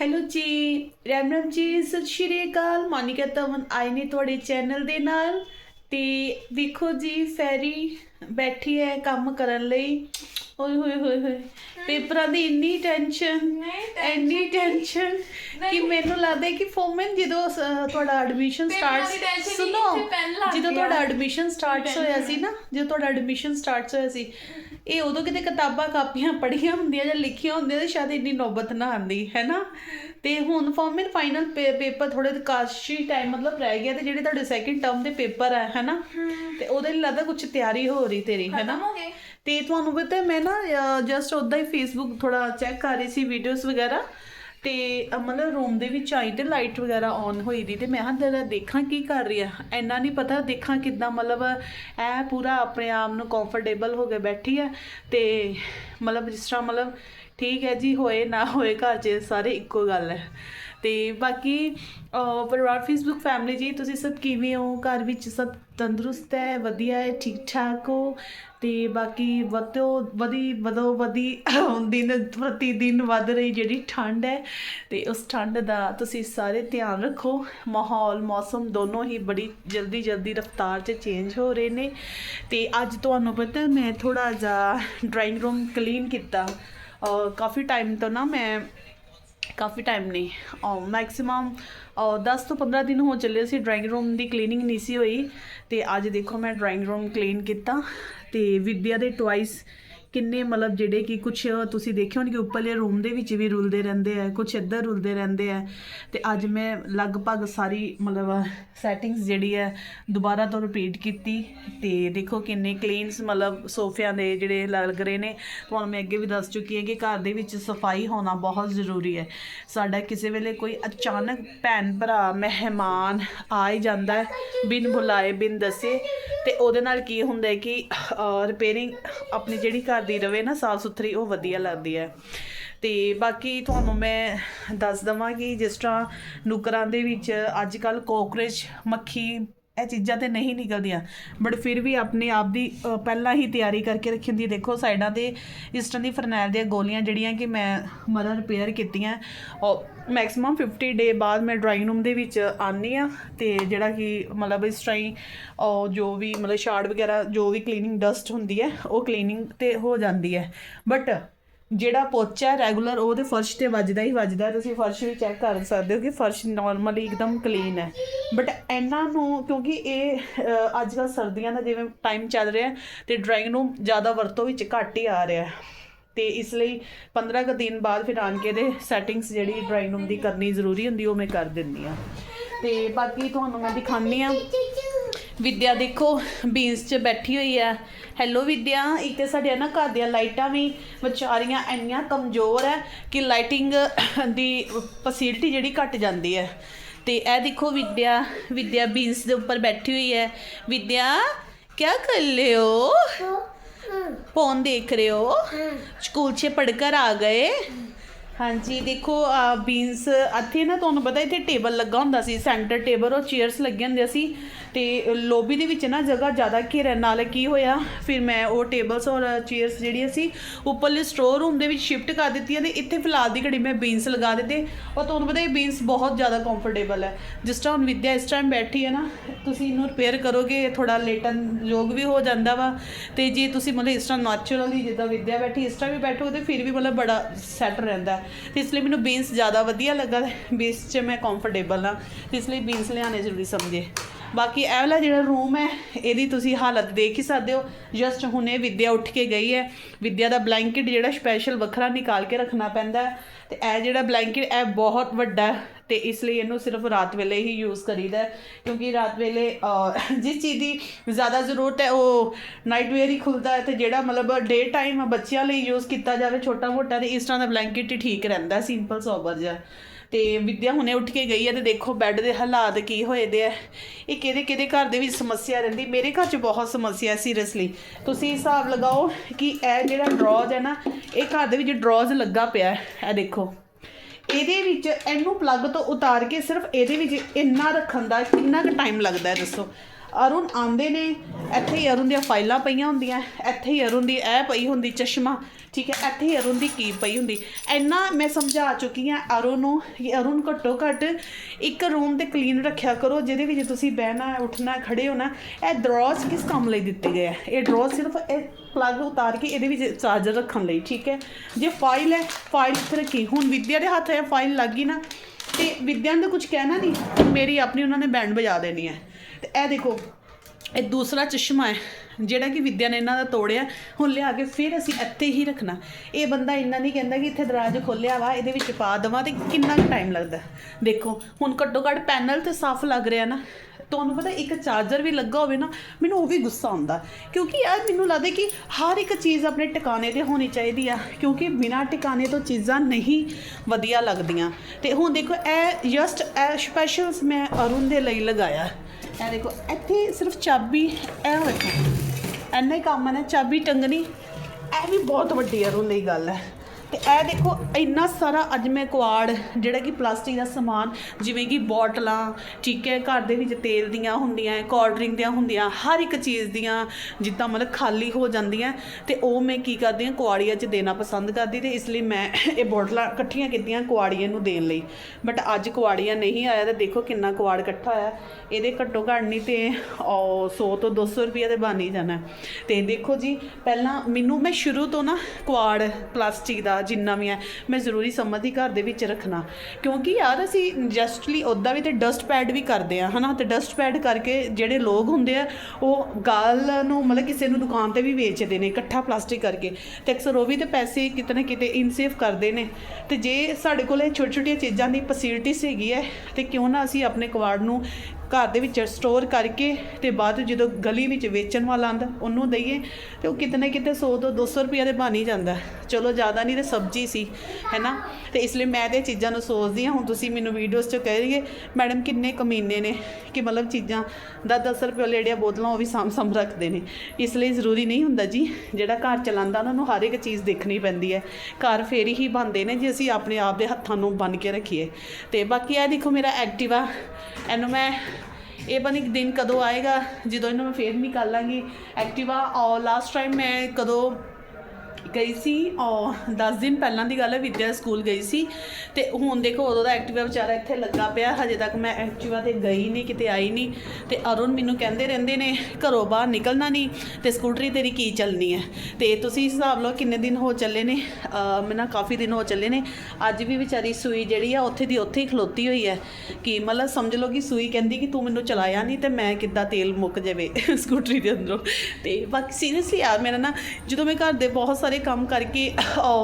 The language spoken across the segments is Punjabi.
ਹੈਲੋ ਜੀ ਰਾਮ ਰਾਮ ਜੀ ਸਤਿ ਸ਼੍ਰੀ ਅਕਾਲ। ਮੋਨਿਕਾ ਤਵਨ ਆਈ ਨੇ ਤੁਹਾਡੇ ਚੈਨਲ ਦੇ ਨਾਲ। ਤੇ ਦੇਖੋ ਜੀ ਫੈਰੀ ਬੈਠੀ ਹੈ ਕੰਮ ਕਰਨ ਲਈ। ਓਏ ਹੋਏ ਹੋਏ ਹੋਏ। ਪੇਪਰਾਂ ਦੀ ਇੰਨੀ ਟੈਨਸ਼ਨ ਇੰਨੀ ਟੈਨਸ਼ਨ ਕਿ ਮੈਨੂੰ ਲੱਗਦਾ ਕਿ ਫੋਮਨ ਜਦੋਂ ਤੁਹਾਡਾ ਐਡਮਿਸ਼ਨ ਸਟਾਰਟ ਸੁਣੋ ਜਦੋਂ। ਤੁਹਾਡਾ ਐਡਮਿਸ਼ਨ ਸਟਾਰਟਸ ਹੋਇਆ ਸੀ ਨਾ ਜਦੋਂ ਤੁਹਾਡਾ ਐਡਮਿਸ਼ਨ ਸਟਾਰਟਸ ਹੋਇਆ ਸੀ ਇਹ ਉਦੋਂ ਕਿਤੇ ਕਿਤਾਬਾਂ ਕਾਪੀਆਂ ਪੜ੍ਹੀਆਂ ਹੁੰਦੀਆਂ ਜਾਂ ਲਿਖੀਆਂ ਹੁੰਦੀਆਂ ਤੇ ਸ਼ਾਇਦ ਇੰਨੀ ਨੌਬਤ ਨਾ ਆਂਦੀ ਹੈ ਨਾ? ਤੇ ਹੁਣ ਫਾਰਮਨ ਫਾਈਨਲ ਪੇਪਰ ਥੋੜੇ ਕਾਸ਼ੀ ਟਾਈਮ ਮਤਲਬ ਰਹਿ ਗਿਆ ਤੇ ਜਿਹੜੇ ਤੁਹਾਡੇ ਸੈਕਿੰਡ ਟਰਮ ਦੇ ਪੇਪਰ ਹੈ ਹੈਨਾ ਤੇ ਉਹਦੇ ਲਈ ਲੱਗਦਾ ਕੁਝ ਤਿਆਰੀ ਹੋ ਰਹੀ ਤੇਰੀ ਹੋ ਗਏ ਤੇ ਤੁਹਾਨੂੰ ਪਤਾ ਮੈਂ ਨਾ ਜਸਟ ਉਦਾਂ ਹੀ ਫੇਸਬੁੱਕ ਥੋੜਾ ਚੈੱਕ ਕਰ ਰਹੀ ਸੀ ਵੀਡੀਓਜ਼ ਵਗੈਰਾ। ਤੇ ਮਤਲਬ ਰੂਮ ਦੇ ਵਿੱਚ ਆਈ ਤੇ ਲਾਈਟ ਵਗੈਰਾ ਔਨ ਹੋਈ ਦੀ ਤੇ ਮੈਂ ਹਾਂ ਜਰਾ ਦੇਖਾਂ ਕੀ ਕਰ ਰਹੀ ਆ ਇੰਨਾ ਨਹੀਂ ਪਤਾ ਦੇਖਾਂ ਕਿੱਦਾਂ ਮਤਲਬ ਐ ਪੂਰਾ ਆਪਣੇ ਆਪ ਨੂੰ ਕੰਫਰਟੇਬਲ ਹੋ ਕੇ ਬੈਠੀ ਆ ਤੇ ਮਤਲਬ ਜਿਸ ਤਰ੍ਹਾਂ ਮਤਲਬ ਠੀਕ ਹੈ ਜੀ, ਹੋਏ ਨਾ ਹੋਏ ਘਰ 'ਚ ਸਾਰੇ ਇੱਕੋ ਗੱਲ ਹੈ। ਤੇ ਬਾਕੀ ਪਰਿਵਾਰ ਫੇਸਬੁੱਕ ਫੈਮਿਲੀ ਜੀ, ਤੁਸੀਂ ਸਭ ਕਿਵੇਂ ਹੋ? ਘਰ ਵਿੱਚ ਸਭ ਤੰਦਰੁਸਤ ਹੈ, ਵਧੀਆ ਹੈ ਠੀਕ ਠਾਕ ਹੋ? ਤੇ ਬਾਕੀ ਵਧੋ, ਵਧੀ ਵਧੋ, ਵਧੀ ਦਿਨ ਪ੍ਰਤੀ ਦਿਨ ਵੱਧ ਰਹੀ ਜਿਹੜੀ ਠੰਡ ਹੈ, ਤੇ ਉਸ ਠੰਡ ਦਾ ਤੁਸੀਂ ਸਾਰੇ ਧਿਆਨ ਰੱਖੋ। ਮਾਹੌਲ, ਮੌਸਮ ਦੋਨੋਂ ਹੀ ਬੜੀ ਜਲਦੀ ਜਲਦੀ ਰਫ਼ਤਾਰ 'ਚ ਚੇਂਜ ਹੋ ਰਹੇ ਨੇ। ਤੇ ਅੱਜ ਤੁਹਾਨੂੰ ਪਤਾ ਮੈਂ ਥੋੜਾ ਜਿਹਾ ਡਰਾਇੰਗ ਰੂਮ ਕਲੀਨ ਕੀਤਾ। ਕਾਫੀ ਟਾਈਮ ਤੋਂ ਨਾ ਮੈਂ ਕਾਫੀ ਟਾਈਮ ਨਹੀਂ ਮੈਕਸਿਮਮ 10 ਤੋਂ 15 ਦਿਨ ਹੋ ਚੱਲੇ ਸੀ ਡਰਾਇੰਗ ਰੂਮ ਦੀ ਕਲੀਨਿੰਗ ਨਹੀਂ ਸੀ ਹੋਈ ਤੇ ਅੱਜ ਦੇਖੋ ਮੈਂ ਡਰਾਇੰਗ ਰੂਮ ਕਲੀਨ ਕੀਤਾ ਤੇ ਵਿਦਿਆ ਦੇ ਟਵਾਈਸ ਕਿੰਨੇ ਮਤਲਬ ਜਿਹੜੇ ਕਿ ਕੁਝ ਤੁਸੀਂ ਦੇਖੇ ਹੋਣਗੇ, ਉੱਪਰਲੇ ਰੂਮ ਦੇ ਵਿੱਚ ਵੀ ਰੁਲਦੇ ਰਹਿੰਦੇ ਆ ਕੁਝ ਇੱਧਰ ਰੁਲਦੇ ਰਹਿੰਦੇ ਆ। ਤੇ ਅੱਜ ਮੈਂ ਲਗਭਗ ਸਾਰੀ ਮਤਲਬ ਸੈਟਿੰਗਸ ਜਿਹੜੀ ਹੈ ਦੁਬਾਰਾ ਤੋਂ ਰਿਪੀਟ ਕੀਤੀ। ਤੇ ਦੇਖੋ ਕਿੰਨੇ ਕਲੀਨਸ ਮਤਲਬ ਸੋਫਿਆਂ ਦੇ ਜਿਹੜੇ ਲੱਗ ਰਹੇ ਨੇ। ਤੁਹਾਨੂੰ ਮੈਂ ਅੱਗੇ ਵੀ ਦੱਸ ਚੁੱਕੀ ਹਾਂ ਕਿ ਘਰ ਦੇ ਵਿੱਚ ਸਫ਼ਾਈ ਹੋਣਾ ਬਹੁਤ ਜ਼ਰੂਰੀ ਹੈ। ਸਾਡਾ ਕਿਸੇ ਵੇਲੇ ਕੋਈ ਅਚਾਨਕ ਭੈਣ, ਭਰਾ, ਮਹਿਮਾਨ ਆ ਹੀ ਜਾਂਦਾ ਹੈ, ਬਿਨ ਬੁਲਾਏ, ਬਿਨ ਦੱਸੇ। ਤੇ ਉਹਦੇ ਨਾਲ ਕੀ ਹੁੰਦਾ ਹੈ ਕਿ ਰਿਪੇਅਰਿੰਗ ਆਪਣੀ ਜਿਹੜੀ ਘਰ ਦੀ ਰਵੇ ਨਾ, ਸਾਫ਼ ਸੁਥਰੀ, ਉਹ ਵਧੀਆ ਲੱਗਦੀ ਹੈ। ਤੇ ਬਾਕੀ ਤੁਹਾਨੂੰ ਮੈਂ ਦੱਸ ਦਵਾਂ ਕਿ ਜਿਸ ਤਰ੍ਹਾਂ ਨੁਕਰਾਂ ਦੇ ਵਿੱਚ ਅੱਜ ਕੱਲ ਕੋਕਰੇਚ ਮੱਖੀ ਇਹ ਚੀਜ਼ਾਂ ਤੇ ਨਹੀਂ ਨਿਕਲਦੀਆਂ ਬਟ ਫਿਰ ਵੀ ਆਪਣੇ ਆਪ ਦੀ ਪਹਿਲਾਂ ਹੀ ਤਿਆਰੀ ਕਰਕੇ ਰੱਖੀ ਹੁੰਦੀ ਹੈ। ਦੇਖੋ, ਸਾਈਡਾਂ ਤੇ ਇਸ ਤਰ੍ਹਾਂ ਦੀ ਫਰਨੈਲ ਦੀਆਂ ਗੋਲੀਆਂ ਜਿਹੜੀਆਂ ਕਿ ਮੈਂ ਮਦਰ ਰਿਪੇਅਰ ਕੀਤੀਆਂ ਔਰ ਮੈਕਸਿਮਮ 50 ਡੇ ਬਾਅਦ ਮੈਂ ਡਰਾਇੰਗ ਰੂਮ ਦੇ ਵਿੱਚ ਆਨੀ ਆ ਤੇ ਜਿਹੜਾ ਕਿ ਮਤਲਬ ਇਸ ਤਰ੍ਹਾਂ ਹੀ ਔਰ ਜੋ ਵੀ ਮਤਲਬ ਸ਼ਾਰਡ ਵਗੈਰਾ, ਜੋ ਵੀ ਕਲੀਨਿੰਗ ਡਸਟ ਹੁੰਦੀ ਹੈ, ਉਹ ਕਲੀਨਿੰਗ ਤੇ ਹੋ ਜਾਂਦੀ ਹੈ ਬਟ ਜਿਹੜਾ ਪੋਚਾ ਰੈਗੂਲਰ ਉਹਦੇ ਫਰਸ਼ ਤੇ ਵੱਜਦਾ ਹੀ ਵੱਜਦਾ ਤੁਸੀਂ ਫਰਸ਼ ਵੀ ਚੈੱਕ ਕਰ ਸਕਦੇ ਹੋ ਕਿ ਫਰਸ਼ ਨਾਰਮਲੀ ਇੱਕਦਮ ਕਲੀਨ ਹੈ। ਬਟ ਇਹਨਾਂ ਨੂੰ ਕਿਉਂਕਿ ਇਹ ਅੱਜ ਕੱਲ੍ਹ ਸਰਦੀਆਂ ਦਾ ਜਿਵੇਂ ਟਾਈਮ ਚੱਲ ਰਿਹਾ ਹੈ, ਤੇ ਡਰਾਇੰਗ ਰੂਮ ਜ਼ਿਆਦਾ ਵਰਤੋਂ ਵਿੱਚ ਘੱਟ ਹੀ ਆ ਰਿਹਾ ਹੈ। ਤੇ ਇਸ ਲਈ 15 ਕੁ ਦਿਨ ਬਾਅਦ ਫਿਰ ਆਣ ਕੇ ਦੇ ਸੈਟਿੰਗਸ ਜਿਹੜੀ ਡਰਾਇੰਗ ਰੂਮ ਦੀ ਕਰਨੀ ਜ਼ਰੂਰੀ ਹੁੰਦੀ ਉਹ ਮੈਂ ਕਰ ਦਿੰਦੀ ਆ ਤੇ ਬਾਕੀ ਤੁਹਾਨੂੰ ਮੈਂ ਦਿਖਾਉਂਦੀ ਆ ਵਿਦਿਆ ਦੇਖੋ ਬੀਨਸ 'ਚ ਬੈਠੀ ਹੋਈ ਆ ਹੈਲੋ ਵਿਦਿਆ ਇੱਕ ਤੇ ਸਾਡੇ ਨਾ ਘਰ ਦੀਆਂ ਲਾਈਟਾਂ ਵੀ ਵਿਚਾਰੀਆਂ ਇੰਨੀਆਂ ਕਮਜ਼ੋਰ ਹੈ ਕਿ ਲਾਈਟਿੰਗ ਦੀ ਫੈਸਿਲਿਟੀ ਜਿਹੜੀ ਘਟ ਜਾਂਦੀ ਹੈ। ਤੇ ਇਹ ਦੇਖੋ ਵਿਦਿਆ ਵਿਦਿਆ ਬੀਨਸ ਦੇ ਉੱਪਰ ਬੈਠੀ ਹੋਈ ਹੈ। ਵਿਦਿਆ ਕੀ ਕਰ ਲਿਓ ਫੋਨ ਦੇਖ ਰਹੇ ਹੋ? ਸਕੂਲ 'ਚ ਪੜ੍ਹ ਕਰ ਆ ਗਏ? ਹਾਂਜੀ, ਦੇਖੋ ਬੀਨਸ ਇੱਥੇ ਨਾ ਤੁਹਾਨੂੰ ਪਤਾ ਇੱਥੇ ਟੇਬਲ ਲੱਗਾ ਹੁੰਦਾ ਸੀ ਸੈਂਟਰ ਟੇਬਲ ਔਰ ਚੇਅਰਸ ਲੱਗੀਆਂ ਹੁੰਦੀਆਂ ਸੀ ਤੇ ਲੋਬੀ ਦੇ ਵਿੱਚ ਨਾ ਜਗ੍ਹਾ ਜ਼ਿਆਦਾ ਘੇਰਨ ਨਾਲ ਕੀ ਹੋਇਆ, ਫਿਰ ਮੈਂ ਉਹ ਟੇਬਲਸ ਔਰ ਚੇਅਰਸ ਜਿਹੜੀਆਂ ਸੀ, ਉੱਪਰਲੇ ਸਟੋਰ ਰੂਮ ਦੇ ਵਿੱਚ ਸ਼ਿਫਟ ਕਰ ਦਿੱਤੀਆਂ ਤੇ ਇੱਥੇ ਫਿਲਹਾਲ ਦੀ ਘੜੀ ਮੈਂ ਬੀਨਸ ਲਗਾ ਦਿੱਤੇ। ਔਰ ਤੁਹਾਨੂੰ ਪਤਾ ਇਹ ਬੀਨਸ ਬਹੁਤ ਜ਼ਿਆਦਾ ਕੰਫਰਟੇਬਲ ਹੈ। ਜਿਸ ਤਰ੍ਹਾਂ ਹੁਣ ਵਿਦਿਆ ਇਸ ਟਾਈਮ ਬੈਠੀ ਹੈ ਨਾ, ਤੁਸੀਂ ਇਹਨੂੰ ਰਿਪੇਅਰ ਕਰੋਗੇ ਥੋੜਾ ਲੇਟਨ ਯੋਗ ਵੀ ਹੋ ਜਾਂਦਾ ਵਾ ਤੇ ਜੇ ਤੁਸੀਂ ਮਤਲਬ ਇਸ ਤਰ੍ਹਾਂ ਨੈਚੁਰਲੀ ਜਿੱਦਾਂ ਵਿਦਿਆ ਬੈਠੀ, ਇਸ ਤਰ੍ਹਾਂ ਵੀ ਬੈਠੋਗੇ ਤੇ ਫਿਰ ਵੀ ਮਤਲਬ ਬੜਾ ਸੈੱਟ ਰਹਿੰਦਾ ਤੇ ਇਸ ਲਈ ਮੈਨੂੰ ਬੀਨਸ ਜ਼ਿਆਦਾ ਵਧੀਆ ਲੱਗਾ ਬੀਨਸ 'ਚ ਮੈਂ ਕੰਫਰਟੇਬਲ ਹਾਂ ਇਸ ਲਈ ਬੀਨਸ ਲਿਆਣੇ ਜ਼ਰੂਰੀ ਸਮਝੇ। ਬਾਕੀ ਇਹ ਵਾਲਾ ਜਿਹੜਾ ਰੂਮ ਹੈ, ਇਹਦੀ ਤੁਸੀਂ ਹਾਲਤ ਦੇਖ ਹੀ ਸਕਦੇ ਹੋ। ਜਸਟ ਹੁਣੇ ਵਿਦਿਆ ਉੱਠ ਕੇ ਗਈ ਹੈ। ਵਿਦਿਆ ਦਾ ਬਲੈਂਕਟ ਜਿਹੜਾ ਸਪੈਸ਼ਲ ਵੱਖਰਾ ਨਿਕਾਲ ਕੇ ਰੱਖਣਾ ਪੈਂਦਾ ਹੈ। ਤੇ ਇਹ ਜਿਹੜਾ ਬਲੈਂਕਟ ਇਹ ਬਹੁਤ ਵੱਡਾ ਹੈ ਤੇ ਇਸ ਲਈ ਇਹਨੂੰ ਸਿਰਫ ਰਾਤ ਵੇਲੇ ਹੀ ਯੂਜ਼ ਕਰੀਦਾ ਕਿਉਂਕਿ ਰਾਤ ਵੇਲੇ ਜਿਸ ਚੀਜ਼ ਦੀ ਜ਼ਿਆਦਾ ਜ਼ਰੂਰਤ ਹੈ, ਉਹ ਨਾਈਟ ਵੇਅਰ ਹੀ ਖੁੱਲਦਾ ਹੈ ਤੇ ਜਿਹੜਾ ਮਤਲਬ ਡੇ ਟਾਈਮ ਬੱਚਿਆਂ ਲਈ ਯੂਜ਼ ਕੀਤਾ ਜਾਵੇ ਛੋਟਾ ਮੋਟਾ ਤੇ ਇਸ ਤਰ੍ਹਾਂ ਦਾ ਬਲੈਂਕਟ ਹੀ ਠੀਕ ਰਹਿੰਦਾ ਸਿੰਪਲ ਸੋਬਰ ਜਿਹਾ ਤੇ ਵਿਦਿਆ ਹੁਣੇ ਉੱਠ ਕੇ ਗਈ ਹੈ ਤੇ ਦੇਖੋ ਬੈੱਡ ਦੇ ਹਾਲਾਤ ਕੀ ਹੋਏ ਦੇ ਆ। ਇਹ ਕਿਹਦੇ ਕਿਹਦੇ ਘਰ ਦੇ ਵਿੱਚ ਸਮੱਸਿਆ ਰਹਿੰਦੀ? ਮੇਰੇ ਘਰ 'ਚ ਬਹੁਤ ਸਮੱਸਿਆ ਸੀਰੀਅਸਲੀ ਤੁਸੀਂ ਹਿਸਾਬ ਲਗਾਓ ਕਿ ਇਹ ਜਿਹੜਾ ਡਰੋਜ਼ ਹੈ ਨਾ, ਇਹ ਘਰ ਦੇ ਵਿੱਚ ਡਰੋਜ਼ ਲੱਗਾ ਪਿਆ ਹੈ। ਇਹ ਦੇਖੋ। ਇਹਦੇ ਵਿੱਚ ਇਹਨੂੰ ਪਲੱਗ ਤੋਂ ਉਤਾਰ ਕੇ ਸਿਰਫ ਇਹਦੇ ਵਿੱਚ ਇੰਨਾ ਰੱਖਣ ਦਾ ਕਿੰਨਾ ਕੁ ਟਾਈਮ ਲੱਗਦਾ ਹੈ, ਦੱਸੋ? ਅਰੁਣ ਆਉਂਦੇ ਨੇ, ਇੱਥੇ ਹੀ ਅਰੁਣ ਦੀਆਂ ਫਾਈਲਾਂ ਪਈਆਂ ਹੁੰਦੀਆਂ, ਇੱਥੇ ਹੀ ਅਰੁਣ ਦੀ ਇਹ ਪਈ ਹੁੰਦੀ ਚਸ਼ਮਾ। ਠੀਕ ਹੈ ਇੱਥੇ ਹੀ ਅਰੁਣ ਦੀ ਕੀ ਪਈ ਹੁੰਦੀ। ਇੰਨਾ ਮੈਂ ਸਮਝਾ ਚੁੱਕੀ ਹਾਂ ਅਰੁਣ ਨੂੰ ਕਿ ਅਰੁਣ ਘੱਟੋ ਘੱਟ ਇੱਕ ਰੂਮ ਤੇ ਕਲੀਨ ਰੱਖਿਆ ਕਰੋ ਜਿਹਦੇ ਵਿੱਚ ਤੁਸੀਂ ਬਹਿਣਾ ਉੱਠਣਾ ਹੈ, ਖੜੇ ਹੋਣਾ ਇਹ ਡਰਾਅਸ ਕਿਸ ਕੰਮ ਲਈ ਦਿੱਤੇ ਗਏ ਆ? ਇਹ ਡਰਾਅ ਸਿਰਫ ਇਹ ਪਲੱਗ ਉਤਾਰ ਕੇ ਇਹਦੇ ਵਿੱਚ ਚਾਰਜਰ ਰੱਖਣ ਲਈ ਠੀਕ ਹੈ? ਜੇ ਫਾਈਲ ਹੈ ਫਾਈਲ ਇੱਥੇ ਰੱਖੀ। ਹੁਣ ਵਿਦਿਆ ਦੇ ਹੱਥ ਹੈ ਫਾਈਲ ਲੱਗ ਗਈ ਨਾ ਤੇ ਵਿਦਿਆ ਨੇ ਤਾਂ ਕੁਝ ਕਹਿਣਾ ਨਹੀਂ ਮੇਰੀ ਆਪਣੀ ਉਹਨਾਂ ਨੇ ਬੈਂਡ ਵਜਾ ਦੇਣੀ ਹੈ। ਤੇ ਇਹ ਦੇਖੋ ਇਹ ਦੂਸਰਾ ਚਸ਼ਮਾ ਹੈ। ਜਿਹੜਾ ਕਿ ਵਿਦਿਆ ਨੇ ਇਹਨਾਂ ਦਾ ਤੋੜਿਆ, ਹੁਣ ਲਿਆ ਕੇ ਫਿਰ ਅਸੀਂ ਇੱਥੇ ਹੀ ਰੱਖਣਾ। ਇਹ ਬੰਦਾ ਇੰਨਾ ਨਹੀਂ ਕਹਿੰਦਾ ਕਿ ਇੱਥੇ ਦਰਾਜ ਖੋਲਿਆ ਵਾ, ਇਹਦੇ ਵਿੱਚ ਪਾ ਦੇਵਾਂ ਤੇ ਕਿੰਨਾ ਟਾਈਮ ਲੱਗਦਾ। ਦੇਖੋ, ਹੁਣ ਘੱਟੋ ਘੱਟ ਪੈਨਲ ਤੇ ਸਾਫ਼ ਲੱਗ ਰਿਹਾ ਨਾ, ਤੁਹਾਨੂੰ ਪਤਾ ਇੱਕ ਚਾਰਜਰ ਵੀ ਲੱਗਾ ਹੋਵੇ ਨਾ, ਮੈਨੂੰ ਉਹ ਵੀ ਗੁੱਸਾ ਆਉਂਦਾ। ਕਿਉਂਕਿ ਯਾਰ ਮੈਨੂੰ ਲੱਗਦਾ ਕਿ ਹਰ ਇੱਕ ਚੀਜ਼ ਆਪਣੇ ਟਿਕਾਣੇ ਤੇ ਹੋਣੀ ਚਾਹੀਦੀ ਆ, ਕਿਉਂਕਿ ਬਿਨਾਂ ਟਿਕਾਣੇ ਤੋਂ ਚੀਜ਼ਾਂ ਨਹੀਂ ਵਧੀਆ ਲੱਗਦੀਆਂ। ਤੇ ਹੁਣ ਦੇਖੋ, ਇਹ ਜਸਟ ਇਹ ਸਪੈਸ਼ਲ ਮੈਂ ਅਰੁਣ ਦੇ ਲਈ ਲਗਾਇਆ। ਇਹ ਦੇਖੋ, ਇੱਥੇ ਸਿਰਫ ਚਾਬੀ ਇਹ ਵੇਖੋ ਇੰਨਾ ਹੀ ਕੰਮ ਹੈ ਨਾ, ਚਾਬੀ ਟੰਗਣੀ। ਇਹ ਵੀ ਬਹੁਤ ਵੱਡੀ ਅਰੁਣ ਲਈ ਗੱਲ ਹੈ। ਤੇ ਇਹ ਦੇਖੋ, ਇੰਨਾ ਸਾਰਾ ਅੱਜ ਮੈਂ ਕੁਆੜ, ਜਿਹੜਾ ਕਿ ਪਲਾਸਟਿਕ ਦਾ ਸਮਾਨ, ਜਿਵੇਂ ਕਿ ਬੋਟਲਾਂ, ਠੀਕ ਹੈ, ਘਰ ਦੇ ਵਿੱਚ ਤੇਲ ਦੀਆਂ ਹੁੰਦੀਆਂ ਕੋਲਡ ਡਰਿੰਕ ਦੀਆਂ ਹੁੰਦੀਆਂ, ਹਰ ਇੱਕ ਚੀਜ਼ ਦੀਆਂ ਜਿੱਦਾਂ ਮਤਲਬ ਖਾਲੀ ਹੋ ਜਾਂਦੀਆਂ ਤੇ ਉਹ ਮੈਂ ਕੀ ਕਰਦੀ ਹਾਂ, ਕੁਆੜੀਆਂ 'ਚ ਦੇਣਾ ਪਸੰਦ ਕਰਦੀ ਤੇ ਇਸ ਲਈ ਮੈਂ ਇਹ ਬੋਟਲਾਂ ਇਕੱਠੀਆਂ ਕੀਤੀਆਂ ਕੁਆੜੀਆਂ ਨੂੰ ਦੇਣ ਲਈ। ਬਟ ਅੱਜ ਕੁਆੜੀਆਂ ਨਹੀਂ ਆਇਆ ਤੇ ਦੇਖੋ ਕਿੰਨਾ ਕੁਆੜ ਇਕੱਠਾ ਹੋਇਆ। ਇਹਦੇ ਘੱਟੋ ਘੱਟ ਨਹੀਂ ਤੇ, ਉਹ 100 ਤੋਂ 200 ਰੁਪਏ ਦੇ ਬਣ ਹੀ ਜਾਣਾ। ਤੇ ਦੇਖੋ ਜੀ, ਪਹਿਲਾਂ ਮੈਨੂੰ ਮੈਂ ਸ਼ੁਰੂ ਤੋਂ ਨਾ ਕੁਆੜ, ਪਲਾਸਟਿਕ ਦਾ ਜਿੰਨਾ ਵੀ ਹੈ, ਮੈਂ ਜ਼ਰੂਰੀ ਸਮਝਦੀ ਘਰ ਦੇ ਵਿੱਚ ਰੱਖਣਾ। ਕਿਉਂਕਿ ਯਾਰ ਅਸੀਂ ਜਸਟਲੀ ਉੱਦਾਂ ਵੀ ਤੇ ਡਸਟ ਪੈਡ ਵੀ ਕਰਦੇ ਆ, ਹਨਾ? ਤੇ ਡਸਟ ਪੈਡ ਕਰਕੇ ਜਿਹੜੇ ਲੋਕ ਹੁੰਦੇ ਆ, ਉਹ ਗਾਲ ਨੂੰ ਮਤਲਬ ਕਿਸੇ ਨੂੰ ਦੁਕਾਨ ਤੇ ਵੀ ਵੇਚਦੇ ਨੇ, ਇਕੱਠਾ ਪਲਾਸਟਿਕ ਕਰਕੇ। ਤੇ ਅਕਸਰ ਉਹ ਵੀ ਤੇ ਪੈਸੇ ਕਿਤੇ ਨਾ ਕਿਤੇ ਇਨਸੇਫ ਕਰਦੇ ਨੇ। ਤੇ ਜੇ ਸਾਡੇ ਕੋਲ ਇਹ ਛੋਟੀ ਛੋਟੀਆਂ ਚੀਜ਼ਾਂ ਦੀ ਫੈਸਿਲਿਟੀਸ ਹੈਗੀ ਹੈ, ਤੇ ਕਿਉਂ ਨਾ ਅਸੀਂ ਆਪਣੇ ਕਵਾੜ ਨੂੰ ਘਰ ਦੇ ਵਿੱਚ ਸਟੋਰ ਕਰਕੇ ਤੇ ਬਾਅਦ ਵਿੱਚ ਜਦੋਂ ਗਲੀ ਵਿੱਚ ਵੇਚਣ ਵਾਲਾ ਆਂਦਾ ਉਹਨੂੰ ਦਈਏ ਤੇ ਉਹ ਕਿਤੇ ਨਾ ਕਿਤੇ 100 ਤੋਂ 200 ਰੁਪਏ ਦੇ ਬਣ ਹੀ ਜਾਂਦਾ। ਚਲੋ ਜ਼ਿਆਦਾ ਨਹੀਂ ਤੇ ਸਬਜ਼ੀ ਸੀ, ਹੈਨਾ? ਤੇ ਇਸ ਲਈ ਮੈਂ ਤੇ ਇਹ ਚੀਜ਼ਾਂ ਨੂੰ ਸੋਚਦੀ ਹਾਂ, ਹੁਣ ਤੁਸੀਂ ਮੈਨੂੰ ਵੀਡੀਓਜ਼ 'ਚ ਕਹਿ ਰਹੀਏ, ਮੈਡਮ ਕਿੰਨੇ ਕਮੀਨੇ ਨੇ ਕਿ ਮਤਲਬ ਚੀਜ਼ਾਂ 10-10 ਰੁਪਏ ਵਾਲੀਆਂ ਬੋਤਲਾਂ ਉਹ ਵੀ ਸਾਂਭ ਸਾਂਭ ਰੱਖਦੇ ਨੇ। ਇਸ ਲਈ ਜ਼ਰੂਰੀ ਨਹੀਂ ਹੁੰਦਾ ਜੀ, ਜਿਹੜਾ ਘਰ ਚਲਾਉਂਦਾ ਉਹਨਾਂ ਨੂੰ ਹਰ ਇੱਕ ਚੀਜ਼ ਦੇਖਣੀ ਪੈਂਦੀ ਹੈ। ਘਰ ਫੇਰ ਹੀ ਬਣਦੇ ਨੇ ਜੇ ਅਸੀਂ ਆਪਣੇ ਆਪ ਦੇ ਹੱਥਾਂ ਨੂੰ ਬੰਨ ਕੇ ਰੱਖੀਏ। ਤੇ ਬਾਕੀ ਇਹ ਦੇਖੋ ਮੇਰਾ ਐਕਟਿਵਾ, ਇਹਨੂੰ ਮੈਂ ਇਹ ਪਤਾ ਨਹੀਂ ਦਿਨ ਕਦੋਂ ਆਏਗਾ, ਜਦੋਂ ਇਹਨੂੰ ਮੈਂ ਫੇਰ ਨਿਕਾਲਾਂਗੀ। ਐਕਟਿਵਾ ਔਰ ਲਾਸਟ ਟਾਈਮ ਮੈਂ ਕਦੋਂ ਗਈ ਸੀ, ਔਰ 10 ਦਿਨ ਪਹਿਲਾਂ ਦੀ ਗੱਲ ਹੈ, ਵਿਦਿਆ ਸਕੂਲ ਗਈ ਸੀ। ਤੇ ਹੁਣ ਦੇਖੋ, ਉਦੋਂ ਦਾ ਐਕਟਿਵਾ ਵਿਚਾਰਾ ਇੱਥੇ ਲੱਗਾ ਪਿਆ। ਹਜੇ ਤੱਕ ਮੈਂ ਐਕਟਿਵਾ ਤੇ ਗਈ ਨਹੀਂ, ਕਿਤੇ ਆਈ ਨਹੀਂ। ਤੇ ਅਰੁਣ ਮੈਨੂੰ ਕਹਿੰਦੇ ਰਹਿੰਦੇ ਨੇ, ਘਰੋਂ ਬਾਹਰ ਨਿਕਲਣਾ ਨਹੀਂ, ਤੇ ਸਕੂਟਰੀ ਤੇਰੀ ਕੀ ਚੱਲਣੀ ਹੈ? ਤੇ ਤੁਸੀਂ ਹਿਸਾਬ ਲਓ, ਕਿੰਨੇ ਦਿਨ ਹੋ ਚੱਲੇ ਨੇ? ਅਹ ਨਾ ਕਾਫੀ ਦਿਨ ਹੋ ਚੱਲੇ ਨੇ। ਅੱਜ ਵੀ ਵਿਚਾਰੀ ਸੂਈ ਜਿਹੜੀ ਆ, ਉੱਥੇ ਦੀ ਉੱਥੇ ਹੀ ਖਲੋਤੀ ਹੋਈ ਹੈ। ਕਿ ਮਤਲਬ ਸਮਝ ਲਓ ਕਿ ਸੂਈ ਕਹਿੰਦੀ ਕਿ ਤੂੰ ਮੈਨੂੰ ਚਲਾਇਆ ਨਹੀਂ, ਤੇ ਮੈਂ ਕਿੱਦਾਂ ਤੇਲ ਮੁੱਕ ਜਾਵੇ ਸਕੂਟਰੀ ਦੇ ਅੰਦਰੋਂ। ਤੇ ਬਾਕੀ ਸੀਰੀਅਸਲੀ ਯਾਰ, ਮੇਰਾ ਨਾ ਜਦੋਂ ਮੈਂ ਘਰ ਦੇ ਬਹੁਤ ਸਾਰੇ ਕੰਮ ਕਰਕੇ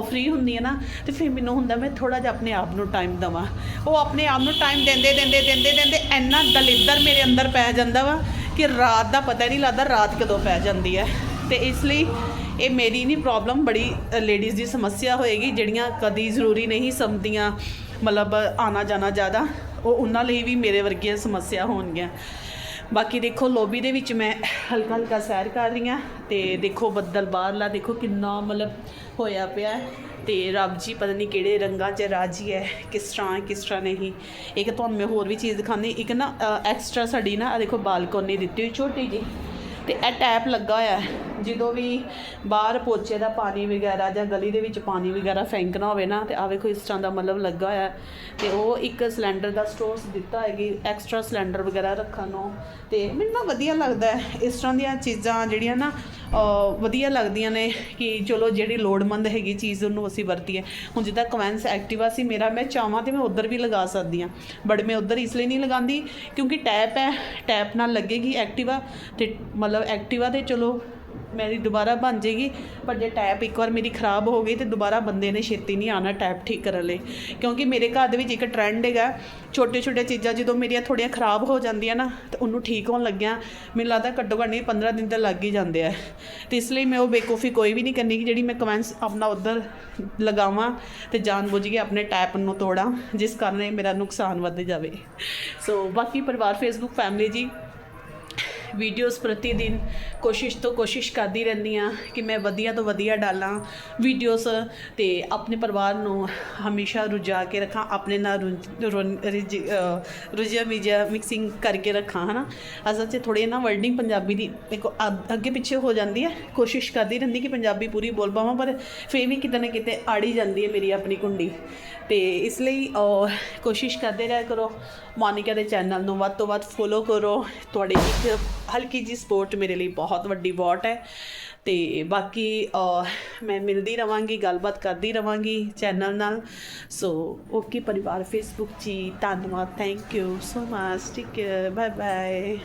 ਫ੍ਰੀ ਹੁੰਦੀ ਹੈ ਨਾ, ਤੇ ਫਿਰ ਮੈਨੂੰ ਹੁੰਦਾ ਮੈਂ ਥੋੜਾ ਜਿਹਾ ਆਪਣੇ ਆਪ ਨੂੰ ਟਾਈਮ ਦਵਾਂ। ਉਹ ਆਪਣੇ ਆਪ ਨੂੰ ਟਾਈਮ ਦਿੰਦੇ ਦਿੰਦੇ ਦਿੰਦੇ ਦਿੰਦੇ ਇੰਨਾ ਦਲਿੱਦਰ ਮੇਰੇ ਅੰਦਰ ਪੈ ਜਾਂਦਾ ਵਾ ਕਿ ਰਾਤ ਦਾ ਪਤਾ ਨਹੀਂ ਲੱਗਦਾ ਰਾਤ ਕਦੋਂ ਪੈ ਜਾਂਦੀ ਹੈ। ਤੇ ਇਸ ਲਈ ਇਹ ਮੇਰੀ ਨਹੀਂ ਪ੍ਰੋਬਲਮ ਬੜੀ ਲੇਡੀਜ਼ ਦੀ ਸਮੱਸਿਆ ਹੋਏਗੀ, ਜਿਹੜੀਆਂ ਕਦੀ ਜ਼ਰੂਰੀ ਨਹੀਂ ਸਮਝਦੀਆਂ, ਮਤਲਬ ਆਣਾ ਜਾਣਾ ਜ਼ਿਆਦਾ, ਉਹ ਉਹਨਾਂ ਲਈ ਵੀ ਮੇਰੇ ਵਰਗੀਆਂ ਸਮੱਸਿਆ ਹੋਣਗੀਆਂ। ਬਾਕੀ ਦੇਖੋ ਲੋਬੀ ਦੇ ਵਿੱਚ ਮੈਂ ਹਲਕਾ ਹਲਕਾ ਸੈਰ ਕਰ ਰਹੀ ਹਾਂ ਤੇ ਦੇਖੋ ਬੱਦਲ ਬਾਹਰਲਾ ਦੇਖੋ ਕਿੰਨਾ ਮਤਲਬ ਹੋਇਆ ਪਿਆ ਹੈ। ਤੇ ਰੱਬ ਜੀ ਪਤਾ ਨਹੀਂ ਕਿਹੜੇ ਰੰਗਾਂ 'ਚ ਰਾਜੀ ਹੈ ਕਿਸ ਤਰ੍ਹਾਂ ਹੈ, ਕਿਸ ਤਰ੍ਹਾਂ ਨਹੀਂ। ਇੱਕ ਤੁਹਾਨੂੰ ਮੈਂ ਹੋਰ ਵੀ ਚੀਜ਼ ਦਿਖਾਉਂਦੀ ਇੱਕ ਨਾ ਐਕਸਟਰਾ ਸਾਡੀ ਨਾ ਦੇਖੋ ਬਾਲਕੋਨੀ ਦਿੱਤੀ ਹੋਈ ਛੋਟੀ ਜੀ ਤੇ ਇਹ ਟੈਪ ਲੱਗਾ ਹੋਇਆ ਜਦੋਂ ਵੀ ਬਾਹਰ ਪੋਚੇ ਦਾ ਪਾਣੀ ਵਗੈਰਾ ਜਾਂ ਗਲੀ ਦੇ ਵਿੱਚ ਪਾਣੀ ਵਗੈਰਾ ਫੈਂਕਣਾ ਹੋਵੇ ਨਾ, ਤੇ ਆ ਵੇਖੋ ਇਸ ਤਰ੍ਹਾਂ ਦਾ ਮਤਲਬ ਲੱਗਾ ਹੋਇਆ ਹੈ। ਤੇ ਉਹ ਇੱਕ ਸਿਲੰਡਰ ਦਾ ਸਟੋਰਸ ਦਿੱਤਾ ਹੈਗੀ ਐਕਸਟਰਾ ਸਿਲੰਡਰ ਵਗੈਰਾ ਰੱਖਣ ਨੂੰ ਤੇ ਮੈਨੂੰ ਨਾ ਵਧੀਆ ਲੱਗਦਾ ਇਸ ਤਰ੍ਹਾਂ ਦੀਆਂ ਚੀਜ਼ਾਂ ਜਿਹੜੀਆਂ ਨਾ ਵਧੀਆ ਲੱਗਦੀਆਂ ਨੇ ਕਿ ਚਲੋ ਜਿਹੜੀ ਲੋੜਮੰਦ ਹੈਗੀ ਚੀਜ਼ ਉਹਨੂੰ ਅਸੀਂ ਵਰਤੀਏ। ਹੁਣ ਜਿੱਦਾਂ ਕਵੈਂਸ ਐਕਟਿਵਾ ਸੀ, ਮੇਰਾ ਮੈਂ ਚਾਹਾਂ ਤੇ ਮੈਂ ਉਧਰ ਵੀ ਲਗਾ ਸਕਦੀ ਹਾਂ। ਬਟ ਮੈਂ ਉਧਰ ਇਸ ਲਈ ਨਹੀਂ ਲਗਾਉਂਦੀ ਕਿਉਂਕਿ ਟੈਪ ਹੈ ਟੈਪ ਨਾਲ ਲੱਗੇਗੀ ਐਕਟਿਵਾ ਤੇ ਮਤਲਬ ਐਕਟਿਵਾ ਤੇ ਚਲੋ ਮੇਰੀ ਦੁਬਾਰਾ ਬਣ ਜੇਗੀ, ਪਰ ਜੇ ਟੈਪ ਇੱਕ ਵਾਰ ਮੇਰੀ ਖਰਾਬ ਹੋ ਗਈ ਤੇ ਦੁਬਾਰਾ ਬੰਦੇ ਨੇ ਛੇਤੀ ਨਹੀਂ ਆਣਾ ਟੈਪ ਠੀਕ ਕਰਨ ਲਈ। ਕਿਉਂਕਿ ਮੇਰੇ ਘਰ ਦੇ ਵਿੱਚ ਇੱਕ ਟ੍ਰੈਂਡ ਹੈਗਾ ਛੋਟੇ ਛੋਟੇ ਚੀਜ਼ਾਂ ਜਦੋਂ ਮੇਰੀਆਂ ਥੋੜੀਆਂ ਖਰਾਬ ਹੋ ਜਾਂਦੀਆਂ ਨਾ, ਤੇ ਉਹਨੂੰ ਠੀਕ ਹੋਣ ਲੱਗਿਆ। ਮੈਨੂੰ ਲੱਗਦਾ ਘੱਟੋ ਘੱਟ ਨਹੀਂ 15 ਦਿਨ ਤਾਂ ਲੱਗ ਹੀ ਜਾਂਦੇ ਆ। ਤੇ ਇਸ ਲਈ ਮੈਂ ਉਹ ਬੇਕੂਫੀ ਕੋਈ ਵੀ ਨਹੀਂ ਕਰਨੀ ਕਿ ਜਿਹੜੀ ਮੈਂ ਕਮੈਂਟਸ ਆਪਣਾ ਉਧਰ ਲਗਾਵਾਂ ਤੇ ਜਾਣਬੁੱਝ ਕੇ ਆਪਣੇ ਟੈਪ ਨੂੰ ਤੋੜਾਂ, ਜਿਸ ਕਾਰਨ ਇਹ ਮੇਰਾ ਨੁਕਸਾਨ ਵੱਧ ਜਾਵੇ। ਸੋ ਬਾਕੀ ਪਰਿਵਾਰ ਫੇਸਬੁੱਕ ਫੈਮਿਲੀ ਜੀ ਵੀਡੀਓਜ਼ ਪ੍ਰਤੀ ਦਿਨ ਕੋਸ਼ਿਸ਼ ਤੋਂ ਕੋਸ਼ਿਸ਼ ਕਰਦੀ ਰਹਿੰਦੀ ਆ ਕਿ ਮੈਂ ਵਧੀਆ ਤੋਂ ਵਧੀਆ ਡਾਲਾਂ ਵੀਡੀਓਜ਼ ਤੇ ਆਪਣੇ ਪਰਿਵਾਰ ਨੂੰ ਹਮੇਸ਼ਾ ਰੁਝਾ ਕੇ ਰੱਖਾਂ, ਆਪਣੇ ਨਾਲ ਰੁਝ- ਰੁਨ- ਰਿਝ- ਰੁਝਿਆ ਮਿਝਿਆ ਮਿਕਸਿੰਗ ਕਰਕੇ ਰੱਖਾਂ, ਹਨਾ? ਅਸਲ 'ਚ ਥੋੜੀ ਨਾ ਵਰਡਿੰਗ ਪੰਜਾਬੀ ਦੀ ਦੇਖੋ ਅੱਗ- ਅੱਗੇ ਪਿੱਛੇ ਹੋ ਜਾਂਦੀ ਹੈ। ਕੋਸ਼ਿਸ਼ ਕਰਦੀ ਰਹਿੰਦੀ ਕਿ ਪੰਜਾਬੀ ਪੂਰੀ ਬੋਲ ਪਾਵਾਂ, ਪਰ ਫੇਰ ਵੀ ਕਿਤੇ ਨਾ ਕਿਤੇ ਆੜੀ ਜਾਂਦੀ ਹੈ ਮੇਰੀ ਆਪਣੀ ਕੁੰਡੀ। ਤੇ ਇਸ ਲਈ ਕੋਸ਼ਿਸ਼ ਕਰਦੇ ਰਹਿ ਕਰੋ। ਮੋਨਿਕਾ ਦੇ ਚੈਨਲ ਨੂੰ ਵੱਧ ਤੋਂ ਵੱਧ ਫੋਲੋ ਕਰੋ। ਤੁਹਾਡੇ ਇੱਕ ਹਲਕੀ ਜੀ ਸਪੋਰਟ ਮੇਰੇ ਲਈ ਬਹੁਤ ਵੱਡੀ ਵੋਟ ਹੈ। ਤੇ ਬਾਕੀ ਮੈਂ ਮਿਲਦੀ ਰਵਾਂਗੀ, ਗੱਲਬਾਤ ਕਰਦੀ ਰਵਾਂਗੀ ਚੈਨਲ ਨਾਲ। ਸੋ ਓਕੇ ਪਰਿਵਾਰ ਫੇਸਬੁੱਕ ਜੀ ਧੰਨਵਾਦ ਥੈਂਕ ਯੂ ਸੋ ਮਚ ਠੀਕ ਕੇਅਰ ਬਾਏ ਬਾਏ